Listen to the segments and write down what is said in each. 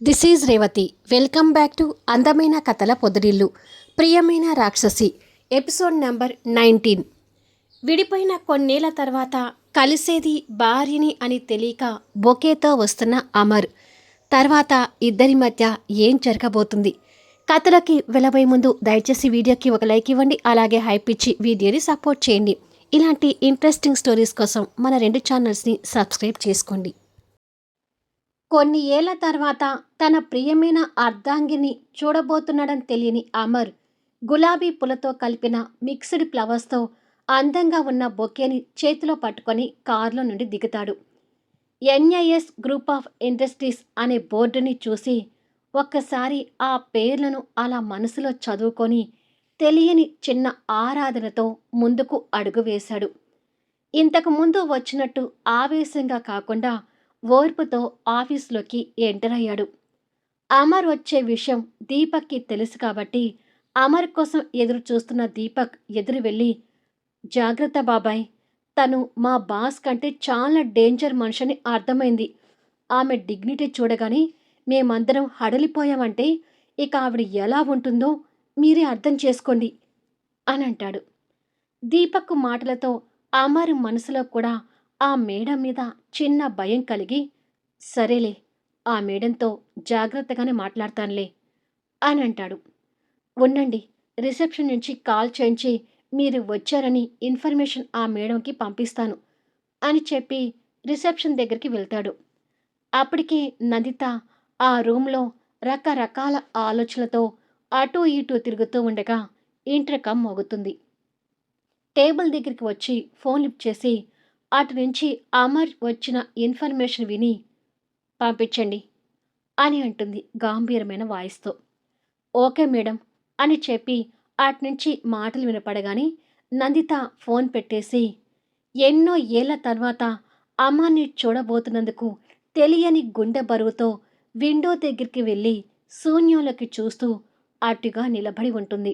This is Revathi welcome back to అందమైన కథల పొదరిల్లు ప్రియమైన రాక్షసి ఎపిసోడ్ నెంబర్ నైన్టీన్ విడిపోయిన కొన్నేళ్ళ తర్వాత కలిసేది భార్యని అని తెలియక బొకేతో వస్తున్న అమర్. తర్వాత ఇద్దరి మధ్య ఏం జరగబోతుంది? కథలకి వెళ్ళబోయే ముందు దయచేసి వీడియోకి ఒక లైక్ ఇవ్వండి అలాగే హైప్ ఇచ్చి వీడియోని సపోర్ట్ చేయండి. ఇలాంటి ఇంట్రెస్టింగ్ స్టోరీస్ కోసం మన రెండు ఛానల్స్ని సబ్స్క్రైబ్ చేసుకోండి. కొన్ని ఏళ్ళ తర్వాత తన ప్రియమైన అర్ధాంగిని చూడబోతున్నాడని తెలియని అమర్ గులాబీ పూలతో కలిపిన మిక్స్డ్ ఫ్లవర్స్తో అందంగా ఉన్న బొకేని చేతిలో పట్టుకొని కారులో నుండి దిగుతాడు. ఎన్ఐఎస్ గ్రూప్ ఆఫ్ ఇండస్ట్రీస్ అనే బోర్డుని చూసి ఒక్కసారి ఆ పేర్లను అలా మనసులో చదువుకొని తెలియని చిన్న ఆరాధనతో ముందుకు అడుగు వేశాడు. ఇంతకుముందు వచ్చినట్టు ఆవేశంగా కాకుండా ఓర్పుతో ఆఫీస్లోకి ఎంటర్ అయ్యాడు. అమర్ వచ్చే విషయం దీపక్కి తెలుసు కాబట్టి అమర్ కోసం ఎదురు చూస్తున్న దీపక్ ఎదురు వెళ్ళి జాగ్రత్త బాబాయ్ తను మా బాస్ కంటే చాలా డేంజర్ మనిషిని అర్థమైంది. ఆమె డిగ్నిటీ చూడగానే మేమందరం హడలిపోయామంటే ఇక ఆవిడ ఎలా ఉంటుందో మీరే అర్థం చేసుకోండి అని అంటాడు. దీపక్ మాటలతో అమర్ మనసులో కూడా ఆ మేడం మీద చిన్న భయం కలిగి సరేలే ఆ మేడంతో జాగ్రత్తగానే మాట్లాడతానులే అని అంటాడు. ఉండండి రిసెప్షన్ నుంచి కాల్ చేయించి మీరు వచ్చారని ఇన్ఫర్మేషన్ ఆ మేడంకి పంపిస్తాను అని చెప్పి రిసెప్షన్ దగ్గరికి వెళ్తాడు. అప్పటికే నందిత ఆ రూమ్లో రకరకాల ఆలోచనలతో అటూ ఇటూ తిరుగుతూ ఉండగా ఇంటర్కమ్ మోగుతుంది. టేబుల్ దగ్గరికి వచ్చి ఫోన్ లిఫ్ట్ చేసి అటు నుంచి అమర్ వచ్చిన ఇన్ఫర్మేషన్ విని పంపించండి అని అంటుంది గాంభీరమైన వాయిస్తో. ఓకే మేడం అని చెప్పి అటు నుంచి మాటలు వినపడగానే నందిత ఫోన్ పెట్టేసి ఎన్నో ఏళ్ళ తర్వాత అమ్మాని చూడబోతున్నందుకు తెలియని గుండె బరువుతో విండో దగ్గరికి వెళ్ళి శూన్యంలోకి చూస్తూ అటుగా నిలబడి ఉంటుంది.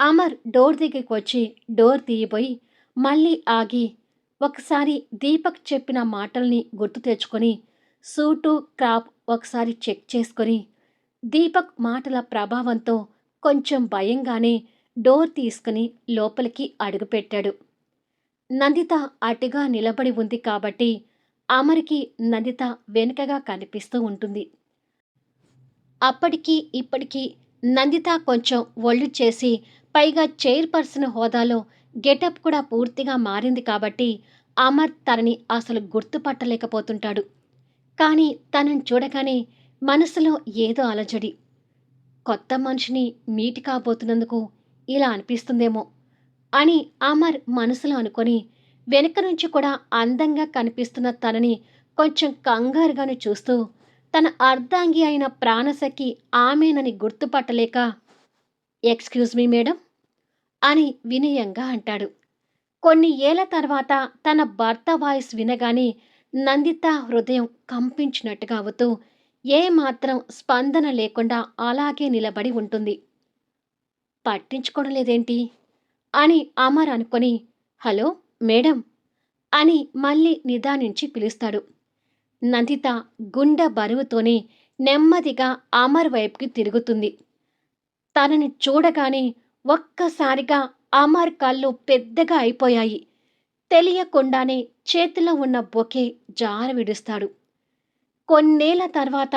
అమర్ డోర్ దగ్గరికి వచ్చి డోర్ తీయబోయి మళ్ళీ ఆగి ఒకసారి దీపక్ చెప్పిన మాటల్ని గుర్తు తెచ్చుకొని సూటు క్రాప్ ఒకసారి చెక్ చేసుకొని దీపక్ మాటల ప్రభావంతో కొంచెం భయంగానే డోర్ తీసుకుని లోపలికి అడుగుపెట్టాడు. నందిత అటుగా నిలబడి ఉంది కాబట్టి అమరికి నందిత వెనుకగా కనిపిస్తూ ఉంటుంది. అప్పటికి ఇప్పటికీ నందిత కొంచెం ఒళ్ళు చేసి పైగా చైర్పర్సన్ హోదాలో గెటప్ కూడా పూర్తిగా మారింది కాబట్టి అమర్ తనని అసలు గుర్తుపట్టలేకపోతుంటాడు. కానీ తనని చూడగానే మనసులో ఏదో అలజడి. కొత్త మనిషిని మీటి కాబోతున్నందుకు ఇలా అనిపిస్తుందేమో అని అమర్ మనసులో అనుకొని వెనుక నుంచి కూడా అందంగా కనిపిస్తున్న తనని కొంచెం కంగారుగాను చూస్తూ తన అర్ధాంగి అయిన ప్రాణసఖి ఆమెనని గుర్తుపట్టలేక ఎక్స్క్యూజ్ మీ మేడం అని వినయంగా అంటాడు. కొన్ని ఏళ్ళ తర్వాత తన భర్త వాయిస్ వినగానే నందిత హృదయం కంపించినట్టుగా అవుతూ ఏమాత్రం స్పందన లేకుండా అలాగే నిలబడి ఉంటుంది. పట్టించుకోవడం లేదేంటి అని అమర్ అనుకొని హలో మేడం అని మళ్ళీ నిదానించి పిలుస్తాడు. నందిత గుండె బరువుతోనే నెమ్మదిగా అమర్ వైపుకి తిరుగుతుంది. తనని చూడగానే ఒక్కసారిగా అమర్ కళ్ళు పెద్దగా అయిపోయాయి. తెలియకుండానే చేతిలో ఉన్న బొకే జార విడుస్తాడు. కొన్నేళ్ళ తర్వాత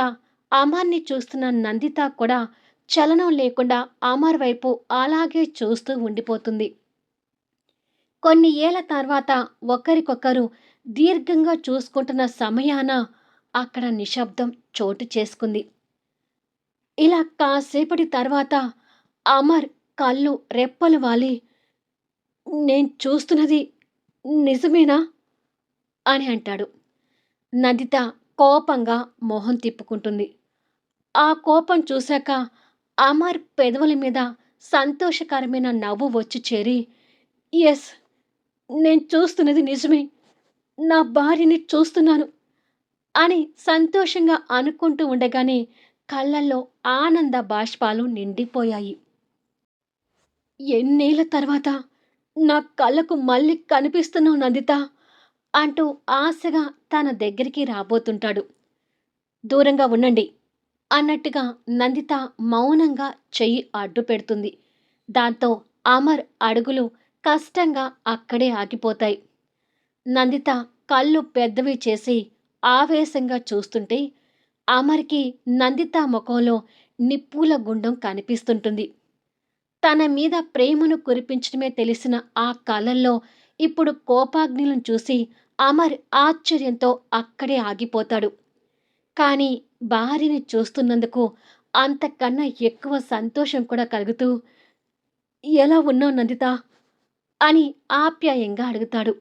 అమర్ని చూస్తున్న నందిత కూడా చలనం లేకుండా అమర్ వైపు అలాగే చూస్తూ ఉండిపోతుంది. కొన్ని ఏళ్ళ తర్వాత ఒకరికొకరు దీర్ఘంగా చూసుకుంటున్న సమయాన అక్కడ నిశ్శబ్దం చోటు చేసుకుంది. ఇలా కాసేపటి తర్వాత అమర్ కళ్ళు రెప్పలు వాలి. నేను చూస్తున్నది నిజమేనా? అని అంటాడు. నందిత కోపంగా మొహం తిప్పుకుంటుంది. ఆ కోపం చూశాక అమర్ పెదవుల మీద సంతోషకరమైన నవ్వు వచ్చి చేరి ఎస్ నేను చూస్తున్నది నిజమే. నా భార్యని చూస్తున్నాను అని సంతోషంగా అనుకుంటూ ఉండగానే కళ్ళల్లో ఆనంద బాష్పాలు నిండిపోయాయి. ఎన్నేళ్ళ తర్వాత నా కళ్ళకు మళ్ళీ కనిపిస్తున్నావు నందిత అంటూ ఆశగా తన దగ్గరికి రాబోతుంటాడు. దూరంగా ఉండండి అన్నట్టుగా నందిత మౌనంగా చెయ్యి అడ్డు పెడుతుంది. దాంతో అమర్ అడుగులు కష్టంగా అక్కడే ఆగిపోతాయి. నందిత కళ్ళు పెద్దవి చేసి ఆవేశంగా చూస్తుంటే అమర్కి నందిత ముఖంలో నిప్పుల గుండం కనిపిస్తుంటుంది. తన మీద ప్రేమను కురిపించడమే తెలిసిన ఆ కళల్లో ఇప్పుడు కోపాగ్నిలను చూసి అమర్ ఆశ్చర్యంతో అక్కడే ఆగిపోతాడు. కానీ భార్యని చూస్తున్నందుకు అంతకన్నా ఎక్కువ సంతోషం కూడా కలుగుతూ ఎలా ఉన్నావు నందిత? అని ఆప్యాయంగా అడుగుతాడు.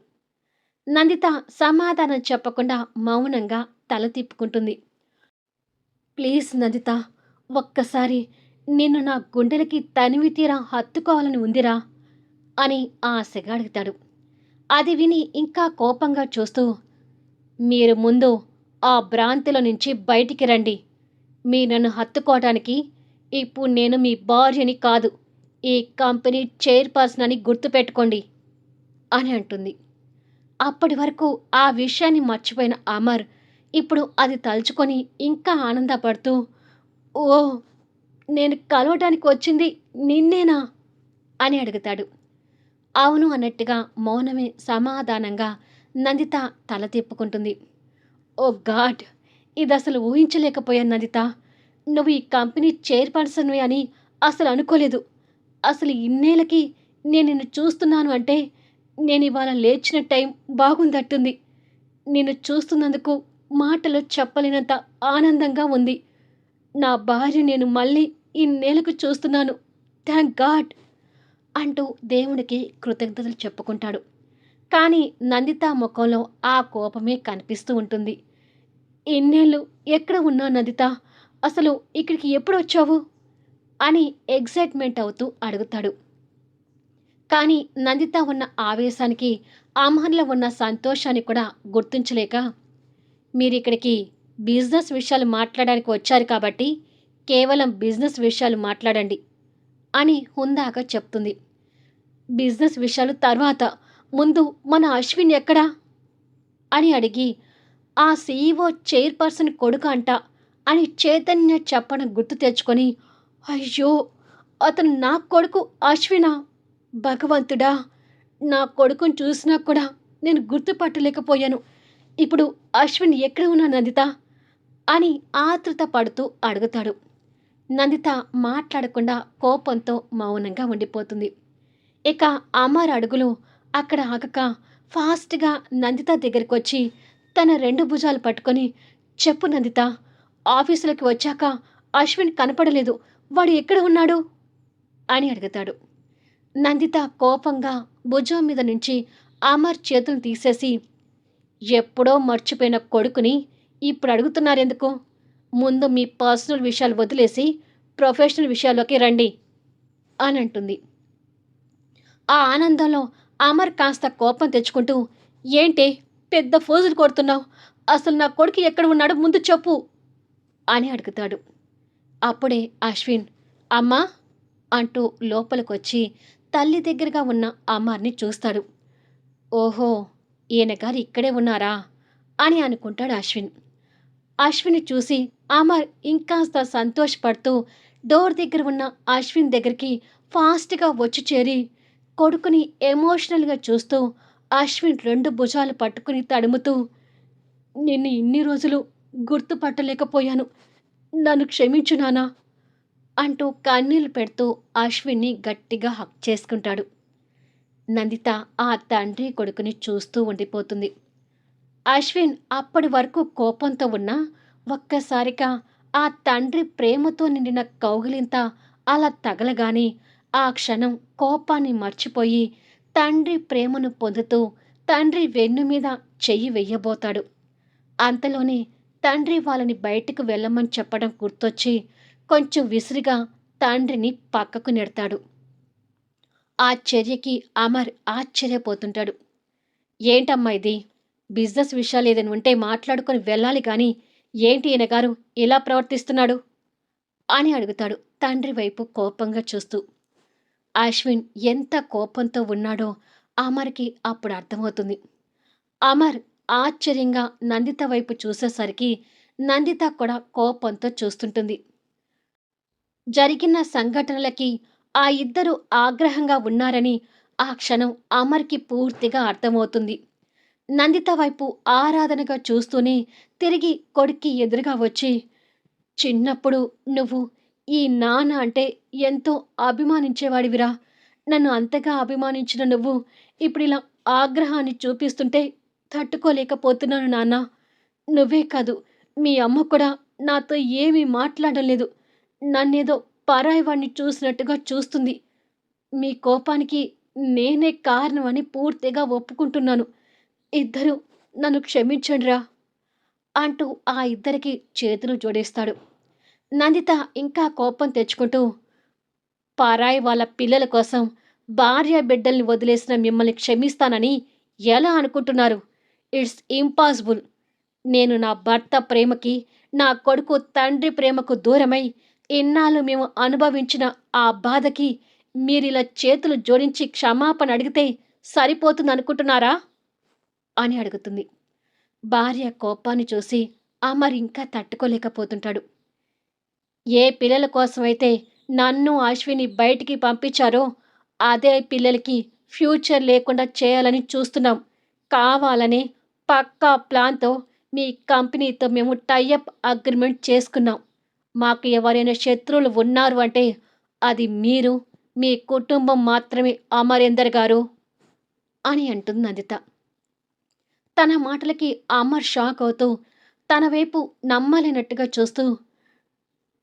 నందిత సమాధానం చెప్పకుండా మౌనంగా తల తిప్పుకుంటుంది. ప్లీజ్ నందిత ఒక్కసారి నిన్ను నా గుండెలకి తనివి తీరా హత్తుకోవాలని ఉందిరా అని ఆశగా అడుగుతాడు. అది విని ఇంకా కోపంగా చూస్తూ మీరు ముందు ఆ భ్రాంతిలో నుంచి బయటికి రండి. మీ నన్ను హత్తుకోవటానికి ఇప్పుడు నేను మీ భార్యని కాదు ఈ కంపెనీ చైర్పర్సన్ అని గుర్తుపెట్టుకోండి అని అంటుంది. అప్పటి వరకు ఆ విషయాన్ని మర్చిపోయిన అమర్ ఇప్పుడు అది తలుచుకొని ఇంకా ఆనందపడుతూ ఓ నేను కలవటానికి వచ్చింది నిన్నేనా? అని అడుగుతాడు. అవును అన్నట్టుగా మౌనమే సమాధానంగా నందిత తల తిప్పుకుంటుంది. ఓ గాడ్! ఇది అసలు ఊహించలేకపోయాను నందిత. నువ్వు ఈ కంపెనీ చైర్పర్సన్వి అని అసలు అనుకోలేదు. అసలు ఇన్నేళ్ళకి నేను నిన్ను చూస్తున్నాను అంటే నేను ఇవాళ లేచిన టైం బాగుందట్టుంది. నిన్ను చూస్తున్నందుకు మాటలు చెప్పలేనంత ఆనందంగా ఉంది. నా భార్య నేను మళ్ళీ ఇన్నేళ్ళకు చూస్తున్నాను. Thank god! అంటూ దేవుడికి కృతజ్ఞతలు చెప్పుకుంటాడు. కానీ నందిత ముఖంలో ఆ కోపమే కనిపిస్తూ ఉంటుంది. ఇన్నేళ్ళు ఎక్కడ ఉన్నా నందిత? అసలు ఇక్కడికి ఎప్పుడు వచ్చావు? అని ఎగ్జైట్మెంట్ అవుతూ అడుగుతాడు. కానీ నందిత ఉన్న ఆవేశానికి అమహన్లో ఉన్న సంతోషాన్ని కూడా గుర్తించలేక మీరు ఇక్కడికి బిజినెస్ విషయాలు మాట్లాడడానికి వచ్చారు కాబట్టి కేవలం బిజినెస్ విషయాలు మాట్లాడండి అని హుందాగా చెప్తుంది. బిజినెస్ విషయాలు తర్వాత ముందు మన అశ్విన్ ఎక్కడా? అని అడిగి ఆ సీఈఓ చైర్పర్సన్ కొడుకు అంట అని చైతన్య చెప్పడం గుర్తు తెచ్చుకొని అయ్యో అతను నా కొడుకు అశ్వినా? భగవంతుడా నా కొడుకుని చూసినా కూడా నేను గుర్తుపట్టలేకపోయాను. ఇప్పుడు అశ్విన్ ఎక్కడ ఉన్నా నందిత? అని ఆతృత పడుతూ అడుగుతాడు. నందిత మాట్లాడకుండా కోపంతో మౌనంగా ఉండిపోతుంది. ఇక అమర్ అడుగులు అక్కడ ఆగక ఫాస్ట్గా నందిత దగ్గరికి వచ్చి తన రెండు భుజాలు పట్టుకొని చెప్పు నందిత ఆఫీసులోకి వచ్చాక అశ్విన్ కనపడలేదు వాడు ఎక్కడ ఉన్నాడు? అని అడుగుతాడు. నందిత కోపంగా భుజం మీద నుంచి అమర్ చేతులు తీసేసి ఎప్పుడో మర్చిపోయిన కొడుకుని ఇప్పుడు అడుగుతున్నారు ఎందుకు? ముందు మీ పర్సనల్ విషయాలు వదిలేసి ప్రొఫెషనల్ విషయాల్లోకి రండి అని అంటుంది. ఆ ఆనందంలో అమర్ కాస్త కోపం తెచ్చుకుంటూ ఏంటి పెద్ద ఫోజులు కొడుతున్నావు? అసలు నా కొడుకు ఎక్కడ ఉన్నాడో ముందు చెప్పు అని అడుగుతాడు. అప్పుడే అశ్విన్ అమ్మా అంటూ లోపలికొచ్చి తల్లి దగ్గరగా ఉన్న అమ్మార్ని చూస్తాడు. ఓహో ఈయన గారు ఇక్కడే ఉన్నారా? అని అనుకుంటాడు అశ్విన్. అశ్విని చూసి అమర్ ఇంకాస్త సంతోషపడుతూ డోర్ దగ్గర ఉన్న అశ్విన్ దగ్గరికి ఫాస్ట్గా వచ్చి చేరి కొడుకుని ఎమోషనల్గా చూస్తూ అశ్విన్ రెండు భుజాలు పట్టుకుని తడుముతూ నిన్ను ఇన్ని రోజులు గుర్తుపట్టలేకపోయాను. నన్ను క్షమించు నానా అంటూ కన్నీళ్ళు పెడుతూ అశ్విన్ని గట్టిగా హక్ చేసుకుంటాడు. నందిత ఆ తండ్రి కొడుకుని చూస్తూ ఉండిపోతుంది. అశ్విన్ అప్పటి వరకు కోపంతో ఉన్నా ఒక్కసారిగా ఆ తండ్రి ప్రేమతో నిండిన కౌగిలింత అలా తగలగానే ఆ క్షణం కోపాన్ని మర్చిపోయి తండ్రి ప్రేమను పొందుతూ తండ్రి వెన్ను మీద చెయ్యి వెయ్యబోతాడు. అంతలోనే తండ్రి వాళ్ళని బయటకు వెళ్ళమని చెప్పడం గుర్తొచ్చి కొంచెం విసిరిగా తండ్రిని పక్కకు నెడతాడు. ఆ చర్యకి అమర్ ఆశ్చర్యపోతుంటాడు. ఏంటమ్మా ఇది? బిజినెస్ విషయాలు ఏదైనా ఉంటే మాట్లాడుకొని వెళ్ళాలి కానీ ఏంటి ఈయన గారు? ఇలా ప్రవర్తిస్తున్నాడు? అని అడుగుతాడు తండ్రి వైపు కోపంగా చూస్తూ. అశ్విన్ ఎంత కోపంతో ఉన్నాడో అమర్కి అప్పుడు అర్థమవుతుంది. అమర్ ఆశ్చర్యంగా నందిత వైపు చూసేసరికి నందిత కూడా కోపంతో చూస్తుంటుంది. జరిగిన సంఘటనలకి ఆ ఇద్దరు ఆగ్రహంగా ఉన్నారని ఆ క్షణం అమర్కి పూర్తిగా అర్థమవుతుంది. నందిత వైపు ఆరాధనగా చూస్తూనే తిరిగి కొడుక్కి ఎదురుగా వచ్చి చిన్నప్పుడు నువ్వు ఈ నాన్న అంటే ఎంతో అభిమానించేవాడివిరా. నన్ను అంతగా అభిమానించిన నువ్వు ఇప్పుడు ఇలా ఆగ్రహాన్ని చూపిస్తుంటే తట్టుకోలేకపోతున్నాను నాన్న. నువ్వే కాదు మీ అమ్మ కూడా నాతో ఏమీ మాట్లాడలేదు. నన్నేదో పరాయివాణ్ణి చూసినట్టుగా చూస్తుంది. మీ కోపానికి నేనే కారణమని పూర్తిగా ఒప్పుకుంటున్నాను. ఇద్దరు నన్ను క్షమించండిరా అంటూ ఆ ఇద్దరికి చేతులు జోడేస్తాడు. నందిత ఇంకా కోపం తెచ్చుకుంటూ పారాయి వాళ్ళ పిల్లల కోసం భార్య బిడ్డల్ని వదిలేసిన మిమ్మల్ని క్షమిస్తానని ఎలా అనుకుంటున్నారు? It's impossible. నేను నా భర్త ప్రేమకి నా కొడుకు తండ్రి ప్రేమకు దూరమై ఇన్నాళ్ళు మేము అనుభవించిన ఆ బాధకి మీరిలా చేతులు జోడించి క్షమాపణ అడిగితే సరిపోతుంది అనుకుంటున్నారా అని అడుగుతుంది. భార్య కోపాన్ని చూసి అమర్ ఇంకా తట్టుకోలేకపోతుంటాడు. ఏ పిల్లల కోసమైతే నన్ను అశ్విని బయటికి పంపించారో అదే పిల్లలకి ఫ్యూచర్ లేకుండా చేయాలని చూస్తున్నాం. కావాలని పక్కా ప్లాన్తో మీ కంపెనీతో మేము టైఅప్ అగ్రిమెంట్ చేసుకున్నాం. మాకు ఎవరైనా శత్రువులు ఉన్నారు అంటే అది మీరు మీ కుటుంబం మాత్రమే అమరేందర్ గారు అని అంటుంది నందిత. తన మాటలకి అమర్ షాక్ అవుతూ తన వైపు నమ్మలేనట్టుగా చూస్తూ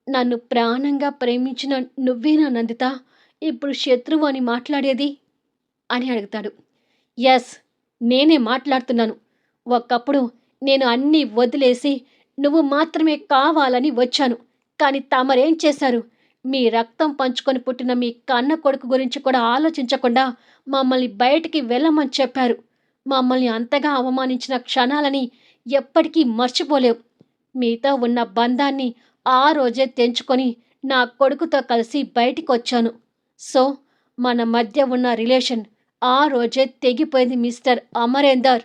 నన్ను ప్రాణంగా ప్రేమించిన నువ్వేనా నందిత? ఇప్పుడు శత్రువు అని మాట్లాడేది? అని అడుగుతాడు. ఎస్ నేనే మాట్లాడుతున్నాను. ఒకప్పుడు నేను అన్నీ వదిలేసి నువ్వు మాత్రమే కావాలని వచ్చాను. కానీ తమరేం చేశారు? మీ రక్తం పంచుకొని పుట్టిన మీ కన్న కొడుకు గురించి కూడా ఆలోచించకుండా మమ్మల్ని బయటికి వెళ్ళమని చెప్పారు. మమ్మల్ని అంతగా అవమానించిన క్షణాలని ఎప్పటికీ మర్చిపోలేవు. మీతో ఉన్న బంధాన్ని ఆ రోజే తెంచుకొని నా కొడుకుతో కలిసి బయటికి వచ్చాను సో మన మధ్య ఉన్న రిలేషన్ ఆ రోజే తెగిపోయింది మిస్టర్ అమరేందర్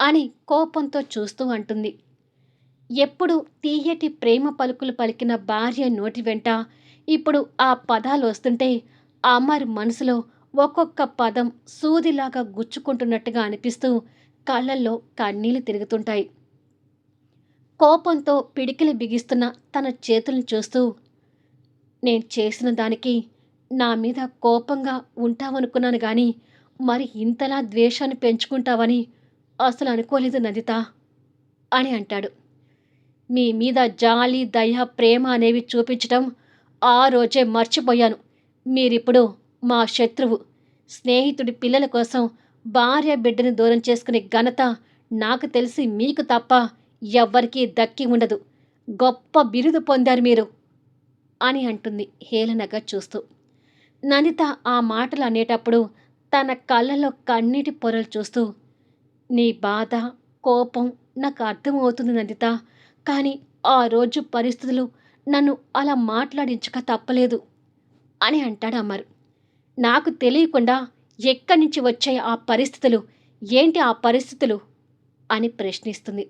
అని కోపంతో చూస్తూ అంటుంది. ఎప్పుడు తీయటి ప్రేమ పలుకులు పలికిన భార్య నోటి వెంట ఇప్పుడు ఆ పదాలు వస్తుంటే అమర్ మనసులో ఒక్కొక్క పదం సూదిలాగా గుచ్చుకుంటున్నట్టుగా అనిపిస్తూ కళ్ళల్లో కన్నీళ్ళు తిరుగుతుంటాయి. కోపంతో పిడికిలి బిగిస్తున్న తన చేతులను చూస్తూ నేను చేసిన దానికి నా మీద కోపంగా ఉంటావనుకున్నాను కానీ మరి ఇంతలా ద్వేషాన్ని పెంచుకుంటావని అసలు అనుకోలేదు నదిత అని అంటాడు. మీ మీద జాలి దయ ప్రేమ అనేవి చూపించటం ఆ రోజే మర్చిపోయాను. మీరిప్పుడు మా శత్రువు. స్నేహితుడి పిల్లల కోసం భార్య బిడ్డను దూరం చేసుకునే ఘనత నాకు తెలిసి మీకు తప్ప ఎవ్వరికీ దక్కి ఉండదు. గొప్ప బిరుదు పొందారు మీరు అని అంటుంది హేళనగా చూస్తూ. నందిత ఆ మాటలు అనేటప్పుడు తన కళ్ళలో కన్నీటి పొరలు చూస్తూ నీ బాధ కోపం నాకు అర్థమవుతుంది నందిత కానీ ఆ రోజు పరిస్థితులు నన్ను అలా మాట్లాడించక తప్పలేదు అని అంటాడు అమరు. నాకు తెలియకుండా ఎక్కడి నుంచి వచ్చాయి ఆ పరిస్థితులు? ఏంటి ఆ పరిస్థితులు? అని ప్రశ్నిస్తుంది.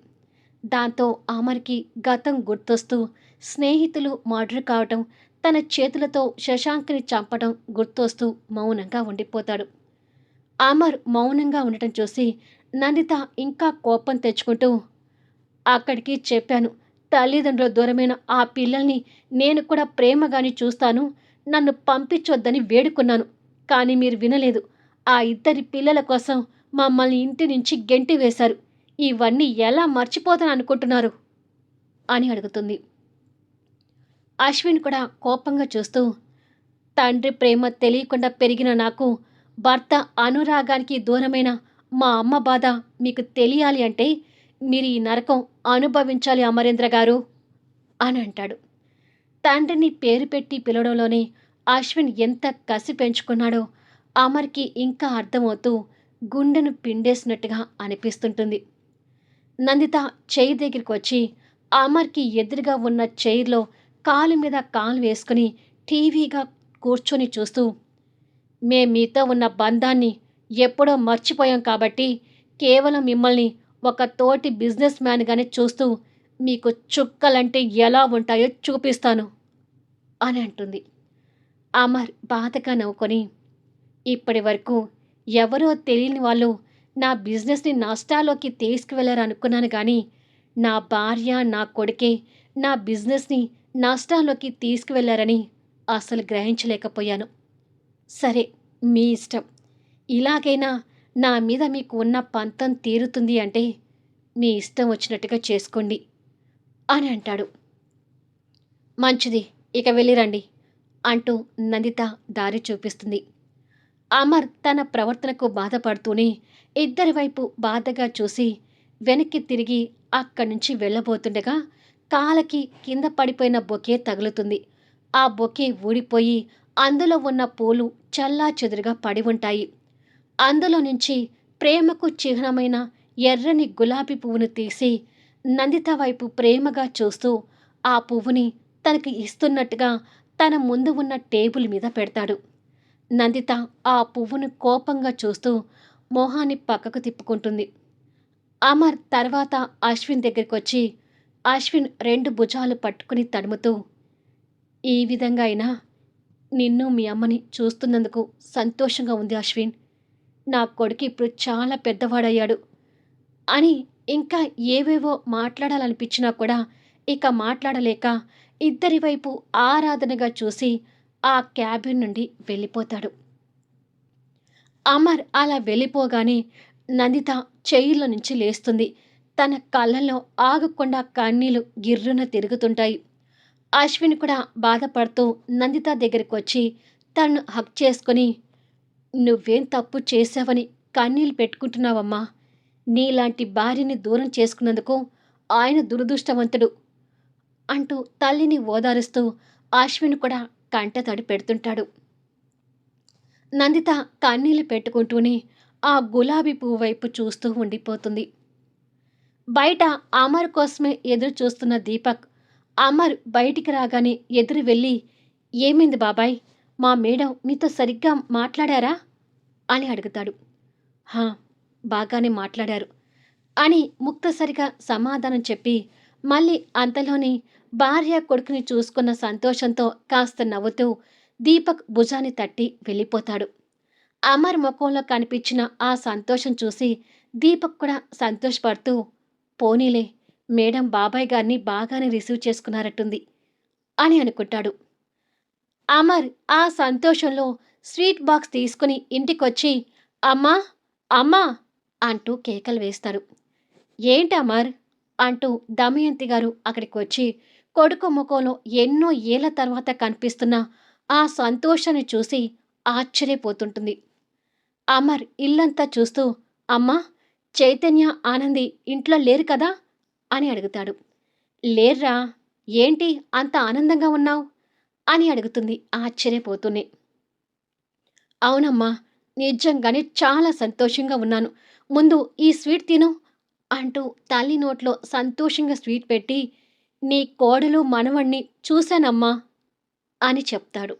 దాంతో అమర్కి గతం గుర్తొస్తూ స్నేహితులు మర్డర్ కావటం తన చేతులతో శశాంక్ని చంపడం గుర్తొస్తూ మౌనంగా ఉండిపోతాడు. అమర్ మౌనంగా ఉండటం చూసి నందిత ఇంకా కోపం తెచ్చుకుంటూ అక్కడికి చెప్పాను తల్లిదండ్రుల దూరమైన ఆ పిల్లల్ని నేను కూడా ప్రేమగాని చూస్తాను నన్ను పంపించొద్దని వేడుకున్నాను కానీ మీరు వినలేదు. ఆ ఇద్దరి పిల్లల కోసం మమ్మల్ని ఇంటి నుంచి గెంటి వేశారు. ఇవన్నీ ఎలా మర్చిపోతాను అనుకుంటున్నారు అని అడుగుతుంది. అశ్విన్ కూడా కోపంగా చూస్తూ తండ్రి ప్రేమ తెలియకుండా పెరిగిన నాకు భర్త అనురాగానికి దూరమైన మా అమ్మ బాధ మీకు తెలియాలి అంటే మీరు ఈ నరకం అనుభవించాలి అమరేంద్ర గారు అని అంటాడు. తండ్రిని పేరు పెట్టి పిలవడంలోనే అశ్విన్ ఎంత కసి పెంచుకున్నాడో అమర్కి ఇంకా అర్థమవుతూ గుండెను పిండేసినట్టుగా అనిపిస్తుంటుంది. నందిత చేయి దగ్గరికి వచ్చి అమర్కి ఎదురుగా ఉన్న చైర్లో కాలు మీద కాలు వేసుకుని టీవీగా కూర్చొని చూస్తూ మేం మీతో ఉన్న బంధాన్ని ఎప్పుడో మర్చిపోయాం కాబట్టి కేవలం మిమ్మల్ని ఒక తోటి బిజినెస్ మ్యాన్గానే చూస్తూ మీకు చుక్కలంటే ఎలా ఉంటాయో చూపిస్తాను అని అంటుంది. అమర్ బాధగా నవ్వుకొని ఇప్పటి వరకు ఎవరో తెలియని వాళ్ళు నా బిజినెస్ని నష్టాల్లోకి తీసుకువెళ్ళారనుకున్నాను కానీ నా భార్య నా కొడుకే నా బిజినెస్ని నష్టాల్లోకి తీసుకువెళ్ళారని అసలు గ్రహించలేకపోయాను. సరే మీ ఇష్టం. ఇలాగైనా నా మీద మీకు ఉన్న పంతం తీరుతుంది అంటే మీ ఇష్టం వచ్చినట్టుగా చేసుకోండి. అని అంటాడు. మంచిది ఇక వెళ్ళిరండి అంటూ నందిత దారి చూపిస్తుంది. అమర్ తన ప్రవర్తనకు బాధపడుతూనే ఇద్దరి వైపు బాధగా చూసి వెనక్కి తిరిగి అక్కడి నుంచి వెళ్ళబోతుండగా కాలకి కింద పడిపోయిన బొకే తగులుతుంది. ఆ బొకే ఊడిపోయి అందులో ఉన్న పూలు చల్లా చెదురుగా పడి ఉంటాయి. అందులో నుంచి ప్రేమకు చిహ్నమైన ఎర్రని గులాబీ పువ్వును తీసి నందిత వైపు ప్రేమగా చూస్తూ ఆ పువ్వుని తనకి ఇస్తున్నట్టుగా తన ముందు ఉన్న టేబుల్ మీద పెడతాడు. నందిత ఆ పువ్వును కోపంగా చూస్తూ మోహాన్ని పక్కకు తిప్పుకుంటుంది. అమర్ తర్వాత అశ్విన్ దగ్గరికి వచ్చి అశ్విన్ రెండు భుజాలు పట్టుకుని తడుముతూ ఈ విధంగా అయినా నిన్ను మీ అమ్మని చూస్తున్నందుకు సంతోషంగా ఉంది అశ్విన్. నా కొడుకు ఇప్పుడు చాలా పెద్దవాడయ్యాడు అని ఇంకా ఏవేవో మాట్లాడాలనిపించినా కూడా ఇక మాట్లాడలేక ఇద్దరి వైపు ఆరాధనగా చూసి ఆ క్యాబిన్ నుండి వెళ్ళిపోతాడు. అమర్ అలా వెళ్ళిపోగానే నందిత చెయ్యిలో నుంచి లేస్తుంది. తన కళ్ళల్లో ఆగకుండా కన్నీళ్ళు గిర్రున తిరుగుతుంటాయి. అశ్విన్ కూడా బాధపడుతూ నందిత దగ్గరికి వచ్చి తను హక్ చేసుకొని నువ్వేం తప్పు చేశావని కన్నీళ్ళు పెట్టుకుంటున్నావమ్మా. నీలాంటి భార్యని దూరం చేసుకున్నందుకు ఆయన దురదృష్టవంతుడు అంటూ తల్లిని ఓదారుస్తూ అశ్విన్ కూడా కంటతడి పెడుతుంటాడు. నందిత కన్నీళ్ళు పెట్టుకుంటూనే ఆ గులాబీ పువ్వు వైపు చూస్తూ ఉండిపోతుంది. బయట అమర్ కోసమే ఎదురు చూస్తున్న దీపక్ అమర్ బయటికి రాగానే ఎదురు వెళ్ళి ఏమైంది బాబాయ్? మా మేడం మీతో సరిగ్గా మాట్లాడారా? అని అడుగుతాడు. హా బాగానే మాట్లాడారు. అని ముక్తసరిగా సమాధానం చెప్పి మళ్ళీ అంతలోని భార్య కొడుకుని చూసుకున్న సంతోషంతో కాస్త నవ్వుతూ దీపక్ భుజాన్ని తట్టి వెళ్ళిపోతాడు. అమర్ ముఖంలో కనిపించిన ఆ సంతోషం చూసి దీపక్ కూడా సంతోషపడుతూ పోనీలే మేడం బాబాయ్ గారిని బాగానే రిసీవ్ చేసుకున్నారట్టుంది అని అనుకుంటాడు. అమర్ ఆ సంతోషంలో స్వీట్ బాక్స్ తీసుకుని ఇంటికొచ్చి అమ్మా అమ్మా అంటూ కేకలు వేస్తారు. ఏంటి అమర్? అంటూ దమయంతి గారు అక్కడికి వచ్చి కొడుకు ముఖంలో ఎన్నో ఏళ్ళ తర్వాత కనిపిస్తున్న ఆ సంతోషాన్ని చూసి ఆశ్చర్యపోతుంటుంది. అమర్ ఇల్లంతా చూస్తూ అమ్మా చైతన్య ఆనంది ఇంట్లో లేరు కదా? అని అడుగుతాడు. లేర్రా ఏంటి అంత ఆనందంగా ఉన్నావు? అని అడుగుతుంది ఆశ్చర్యపోతూనే. అవునమ్మా నిజంగానే చాలా సంతోషంగా ఉన్నాను. ముందు ఈ స్వీట్ తిను అంటూ తల్లి నోట్లో సంతోషంగా స్వీట్ పెట్టి నీ కోడలు మనవణ్ణి చూశానమ్మా అని చెప్తాడు.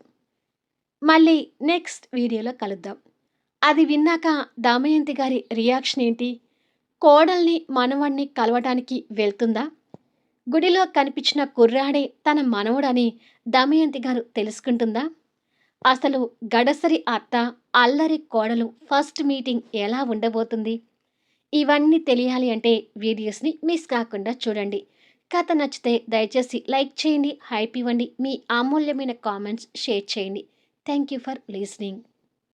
మళ్ళీ నెక్స్ట్ వీడియోలో కలుద్దాం. అది విన్నాక దామయంతి గారి రియాక్షన్ ఏంటి? కోడల్ని మనవణ్ణి కలవడానికి వెళ్తుందా? గుడిలో కనిపించిన కుర్రాడే తన మనవడని దమయంతి గారు తెలుసుకుంటుందా? అసలు గడసరి అత్త అల్లరి కోడలు ఫస్ట్ మీటింగ్ ఎలా ఉండబోతుంది? ఇవన్నీ తెలియాలి అంటే వీడియోస్ని మిస్ కాకుండా చూడండి. కథ నచ్చితే దయచేసి లైక్ చేయండి హైప్ ఇవ్వండి మీ అమూల్యమైన కామెంట్స్ షేర్ చేయండి. Thank you for listening.